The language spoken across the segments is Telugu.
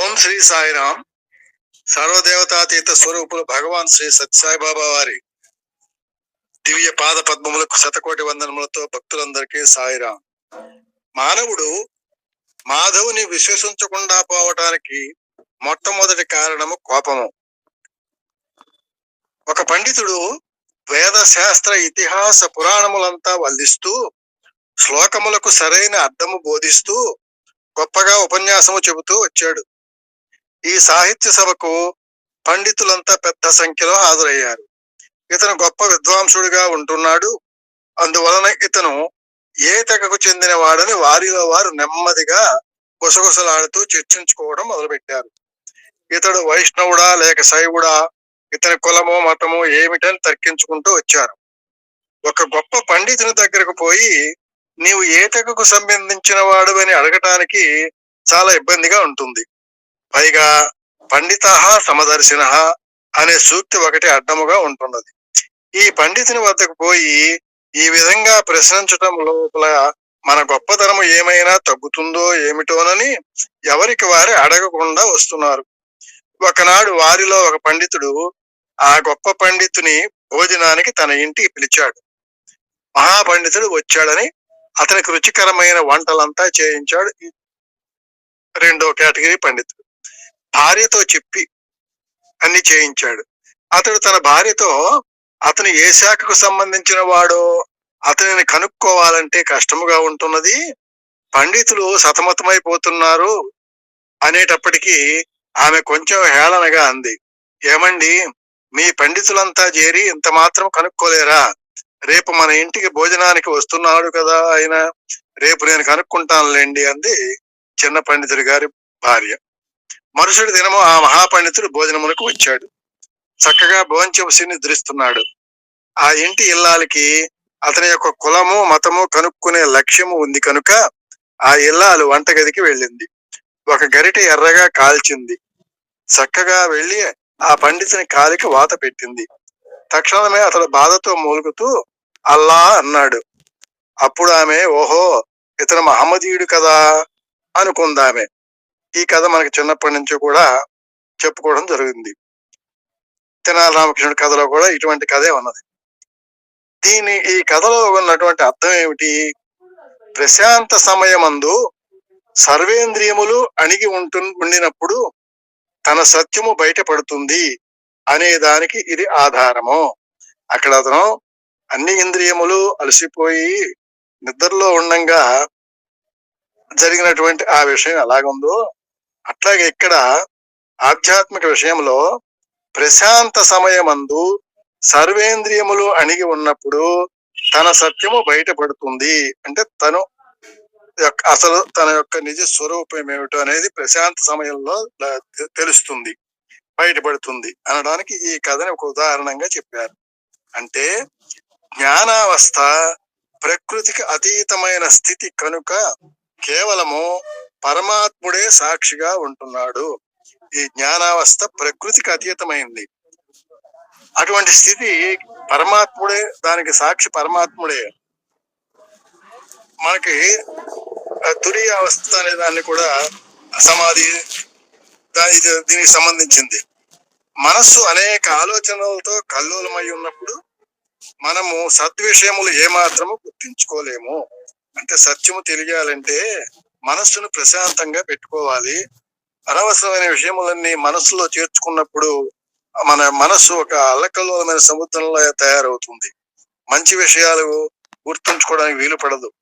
ఓం శ్రీ సాయిరామ్. సర్వదేవతాతీత స్వరూపులు భగవాన్ శ్రీ సత్యసాయిబాబా వారి దివ్య పాద పద్మములకు శతకోటి వందనములతో భక్తులందరికీ సాయిరాం మానవుడు మాధవుని విశ్వసించకుండా పోవటానికి మొట్టమొదటి కారణము కోపము. ఒక పండితుడు వేద శాస్త్ర ఇతిహాస పురాణములంతా వల్లిస్తూ శ్లోకములకు సరైన అర్థము బోధిస్తూ గొప్పగా ఉపన్యాసము చెబుతూ వచ్చాడు. ఈ సాహిత్య సభకు పండితులంతా పెద్ద సంఖ్యలో హాజరయ్యారు. ఇతను గొప్ప విద్వాంసుడిగా ఉంటున్నాడు. అందువలన ఇతను ఏ తెగకు చెందినవాడని వారిలో వారు నెమ్మదిగా గుసగుసలాడుతూ చర్చించుకోవడం మొదలుపెట్టారు. ఇతడు వైష్ణవుడా లేక శైవుడా? ఇతని కులము మతము ఏమిటని తర్కించుకుంటూ వచ్చారు. ఒక గొప్ప పండితుని దగ్గరకు పోయి నీవు ఏ తెగకు సంబంధించిన వాడు అని అడగటానికి చాలా ఇబ్బందిగా ఉంటుంది. పైగా పండిత సమదర్శిన అనే సూక్తి ఒకటి అడ్డముగా ఉంటున్నది. ఈ పండితుని వద్దకు పోయి ఈ విధంగా ప్రశ్నించటం లోపల మన గొప్పతనము ఏమైనా తగ్గుతుందో ఏమిటోనని ఎవరికి వారే అడగకుండా వస్తున్నారు. ఒకనాడు వారిలో ఒక పండితుడు ఆ గొప్ప పండితుని భోజనానికి తన ఇంటికి పిలిచాడు. మహాపండితుడు వచ్చాడని అతనికి రుచికరమైన వంటలంతా చేయించాడు. రెండో కేటగిరీ పండితుడు. భార్యతో చెప్పి అన్ని చేయించాడు. అతడు తన భార్యతో అతను ఏ శాఖకు సంబంధించిన వాడో అతనిని కనుక్కోవాలంటే కష్టముగా ఉంటున్నది. పండితులు సతమతమైపోతున్నారు అనేటప్పటికీ ఆమె కొంచెం హేళనగా అంది. ఏమండి మీ పండితులంతా చేరి ఇంత మాత్రం కనుక్కోలేరా? రేపు మన ఇంటికి భోజనానికి వస్తున్నాడు కదా ఆయన. రేపు నేను కనుక్కుంటానులేండి అంది చిన్న పండితుడి గారి భార్య. మరుసటి దినము ఆ మహాపండితుడు భోజనమునకు వచ్చాడు. చక్కగా భోంచెసి నిద్రిస్తున్నాడు ఆ ఇంటి ఇల్లాలకి అతని యొక్క కులము మతము కనుక్కునే లక్ష్యము ఉంది కనుక ఆ ఇల్లాలు వంటగదికి వెళ్ళింది. ఒక గరిట ఎర్రగా కాల్చింది. చక్కగా వెళ్ళి ఆ పండితుని కాలికి వాత పెట్టింది. తక్షణమే అతడు బాధతో మూలుగుతూ అల్లా అన్నాడు. అప్పుడు ఆమె ఓహో ఇతను మహమ్మదీయుడు కదా అనుకుందామె. ఈ కథ మనకి చిన్నప్పటి నుంచి కూడా చెప్పుకోవడం జరిగింది. తెనాల రామకృష్ణుడి కథలో కూడా ఇటువంటి కథే ఉన్నది. దీని ఈ కథలో ఉన్నటువంటి అర్థం ఏమిటి? ప్రశాంత సమయమందు సర్వేంద్రియములు అణిగి ఉంటు ఉండినప్పుడు తన సత్యము బయటపడుతుంది అనే దానికి ఇది ఆధారము. అక్కడ అతను అన్ని ఇంద్రియములు అలసిపోయి నిద్రలో ఉండంగా జరిగినటువంటి ఆ విషయం ఎలాగుందో అట్లాగే ఇక్కడ ఆధ్యాత్మిక విషయంలో ప్రశాంత సమయమందు సర్వేంద్రియములు అణిగి ఉన్నప్పుడు తన సత్యము బయటపడుతుంది. అంటే తను యొక్క- అసలు తన యొక్క నిజ స్వరూపం ఏమిటో అనేది ప్రశాంత సమయంలో తెలుస్తుంది. బయటపడుతుంది అనడానికి ఈ కథని ఒక ఉదాహరణంగా చెప్పారు. అంటే జ్ఞానావస్థ ప్రకృతికి అతీతమైన స్థితి కనుక కేవలము పరమాత్ముడే సాక్షిగా ఉంటున్నాడు. ఈ జ్ఞానావస్థ ప్రకృతికి అతీతమైంది. అటువంటి స్థితి పరమాత్ముడే దానికి సాక్షి పరమాత్ముడే. మనకి ఆ తురియ అవస్థ అనే దాన్ని కూడా సమాధి దాని ఇది దీనికి సంబంధించింది. మనస్సు అనేక ఆలోచనలతో కల్లోలమై ఉన్నప్పుడు మనము సద్విషయములు ఏమాత్రము గుర్తించుకోలేము. అంటే సత్యము తెలియాలంటే మనస్సును ప్రశాంతంగా పెట్టుకోవాలి. అనవసరమైన విషయములన్నీ మనస్సులో చేర్చుకున్నప్పుడు మన మనస్సు ఒక అల్లకల్లోలమైన సముద్రంలో తయారవుతుంది. మంచి విషయాలు గుర్తుంచుకోవడానికి వీలు పడదు.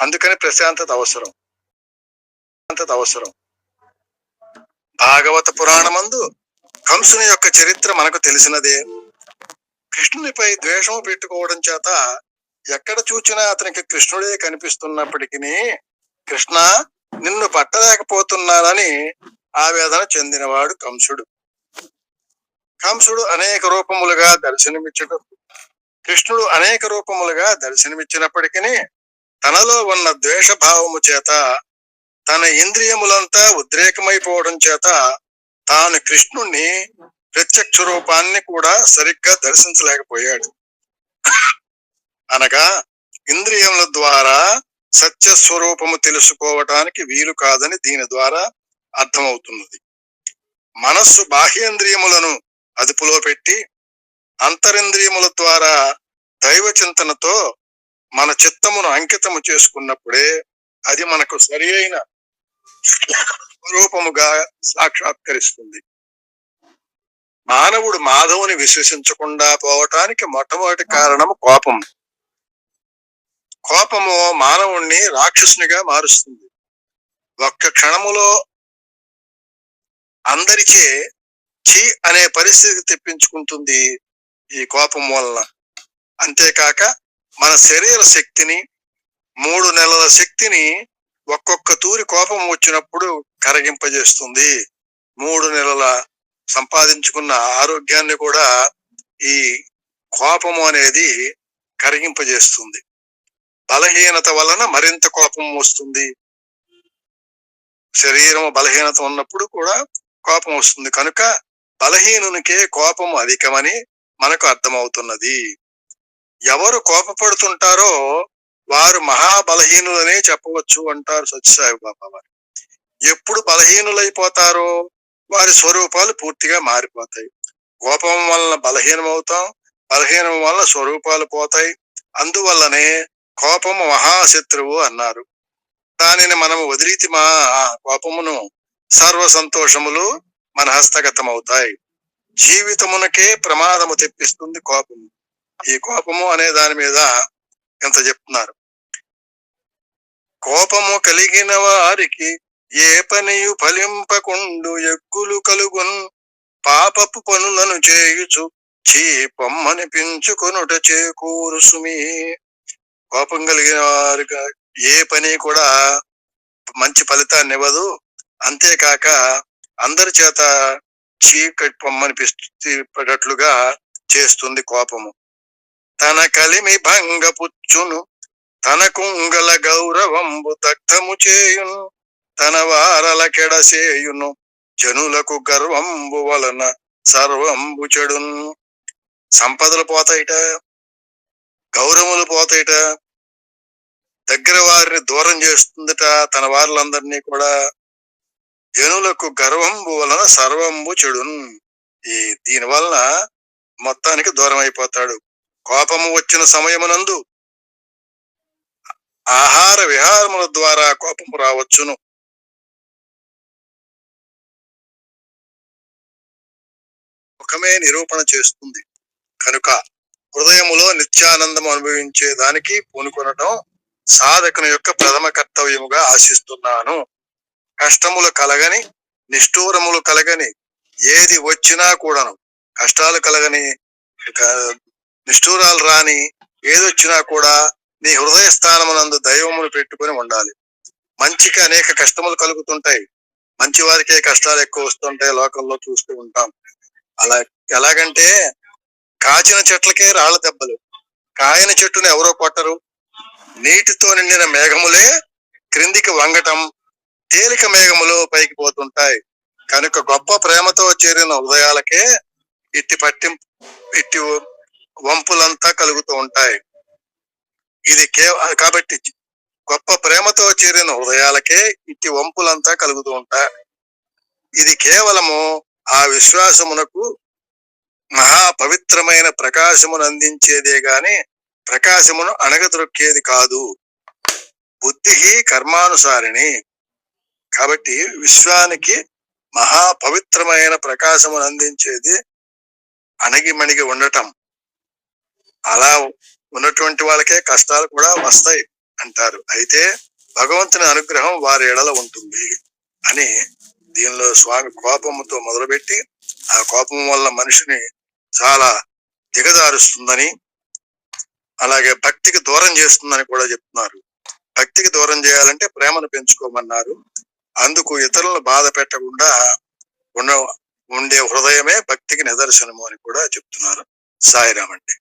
అందుకని ప్రశాంతత అవసరం. ప్రశాంతత అవసరం. భాగవత పురాణమందు కంసుని యొక్క చరిత్ర మనకు తెలిసినదే. కృష్ణునిపై ద్వేషము పెట్టుకోవడం చేత ఎక్కడ చూచినా అతనికి కృష్ణుడే కనిపిస్తున్నప్పటికీ కృష్ణ నిన్ను పట్టలేకపోతున్నానని ఆవేదన చెందినవాడు కంసుడు. కంసుడు అనేక రూపములుగా దర్శనమిచ్చట కృష్ణుడు అనేక రూపములుగా దర్శనమిచ్చినప్పటికీ తనలో ఉన్న ద్వేషభావము చేత తన ఇంద్రియములంతా ఉద్రేకమైపోవడం చేత తాను కృష్ణుణ్ణి ప్రత్యక్ష రూపాన్ని కూడా సరిగ్గా దర్శించలేకపోయాడు. అనగా ఇంద్రియముల ద్వారా సత్య స్వరూపము తెలుసుకోవటానికి వీలు కాదని దీని ద్వారా అర్థమవుతున్నది. మనస్సు బాహ్యేంద్రియములను అదుపులో పెట్టి అంతరింద్రియముల ద్వారా దైవ చింతనతో మన చిత్తమును అంకితము చేసుకున్నప్పుడే అది మనకు సరి అయిన రూపముగా సాక్షాత్కరిస్తుంది. మానవుడు మాధవుని విశ్వసించకుండా పోవటానికి మొట్టమొదటి కారణము కోపం కోపము మానవుణ్ణి రాక్షసునిగా మారుస్తుంది. ఒక్క క్షణములో అందరిచే చి అనే పరిస్థితి తెప్పించుకుంటుంది ఈ కోపం వలన. అంతేకాక మన శరీర శక్తిని మూడు నెలల శక్తిని ఒక్కొక్క తూరి కోపం వచ్చినప్పుడు కరగింపజేస్తుంది. మూడు నెలల సంపాదించుకున్న ఆరోగ్యాన్ని కూడా ఈ కోపము అనేది కరిగింపజేస్తుంది. బలహీనత వలన మరింత కోపం వస్తుంది. శరీరం బలహీనత ఉన్నప్పుడు కూడా కోపం వస్తుంది. కనుక బలహీనునికే కోపం అధికమని మనకు అర్థమవుతున్నది. ఎవరు కోపపడుతుంటారో వారు మహాబలహీనులనే చెప్పవచ్చు అంటారు సత్యసాయి బాబా వారు. ఎప్పుడు బలహీనులైపోతారో వారి స్వరూపాలు పూర్తిగా మారిపోతాయి. కోపం వలన బలహీనం అవుతాం బలహీనం వలన స్వరూపాలు పోతాయి. అందువల్లనే కోపము మహాశత్రువు అన్నారు. దానిని మనము వదిలితి మా ఆ కోపమును సర్వ సంతోషములు మన హస్తగతమవుతాయి జీవితమునకే ప్రమాదము తెప్పిస్తుంది కోపము. ఈ కోపము అనే దాని మీద ఎంత చెప్తున్నారు? కోపము కలిగిన వారికి ఏ పనియు ఫలింపకుండు ఎగ్గులు కలుగున్ పాపపు పనులను చేయుచు చీ పొమ్మని పెంచుకొనుట కోపం కలిగిన వారు ఏ పని కూడా మంచి ఫలితాన్ని ఇవ్వదు. అంతేకాక అందరి చేత చీకటి పొమ్మనిపిస్తున్నట్లుగా చేస్తుంది కోపము. తన కలిమి భంగపుచ్చును తన కుంగల గౌరవంబు దగ్ధము చేయును తన వారల కెడసేయును జనులకు గర్వంబు వలన సర్వంబు చెడును. సంపదలు పోతాయిట గౌరవములు పోతాయిట దగ్గర వారిని దూరం చేస్తుందట. తన వారులందరినీ కూడా జనులకు గర్వంబు వలన సర్వంబు చెడున్. ఈ దీని వలన మొత్తానికి దూరం అయిపోతాడు కోపము వచ్చిన సమయమునందు ఆహార విహారముల ద్వారా కోపము రావచ్చును. ముఖమే నిరూపణ చేస్తుంది. కనుక హృదయములో నిత్యానందం అనుభవించే దానికి పూనుకొనటం సాధకుని యొక్క ప్రథమ కర్తవ్యముగా ఆశిస్తున్నాను. కష్టములు కలగని నిష్ఠూరములు కలగని ఏది వచ్చినా కూడాను కష్టాలు కలగని నిష్ఠూరాలు రాని ఏదొచ్చినా కూడా నీ హృదయ స్థానమునందు దైవమును పెట్టుకొని ఉండాలి. మంచికి అనేక కష్టములు కలుగుతుంటాయి. మంచి వారికే కష్టాలు ఎక్కువ వస్తుంటాయి లోకంలో చూస్తూ ఉంటాం. అలా ఎలాగంటే కాచిన చెట్లకే రాళ్ళ దెబ్బలు. కాయని చెట్టుని ఎవరో కొట్టరు. నీటితో నిండిన మేఘములే క్రిందికి వంగటం తేలిక మేఘములు పైకి పోతుంటాయి. కనుక గొప్ప ప్రేమతో చేరిన హృదయాలకే ఇట్టి పట్టిం ఇట్టి వంపులంతా కలుగుతూ ఉంటాయి. ఇది కేవల కాబట్టి గొప్ప ప్రేమతో చేరిన హృదయాలకే ఇట్టి వంపులంతా కలుగుతూ ఉంటాయి. ఇది కేవలము ఆ విశ్వాసమునకు మహా పవిత్రమైన ప్రకాశమును అందించేదే గాని ప్రకాశమును అణగదొక్కేది కాదు. బుద్ధి కర్మానుసారిణి. కాబట్టి విశ్వానికి మహా పవిత్రమైన ప్రకాశమును అందించేది అణగిమణిగి ఉండటం. అలా ఉన్నటువంటి వాళ్ళకే కష్టాలు కూడా వస్తాయి అంటారు. అయితే భగవంతుని అనుగ్రహం వారి ఎడల ఉంటుంది అని దీనిలో స్వామి కోపముతో మొదలుపెట్టి ఆ కోపం వల్ల మనిషిని చాలా దిగజారుస్తుందని అలాగే భక్తికి దూరం చేస్తుందని కూడా చెప్తున్నారు. భక్తికి దూరం చేయాలంటే ప్రేమను పెంచుకోమన్నారు. అందుకు ఇతరులను బాధ పెట్టకుండా ఉన్న ఉండే హృదయమే భక్తికి నిదర్శనము అని కూడా చెప్తున్నారు. సాయిరామండి.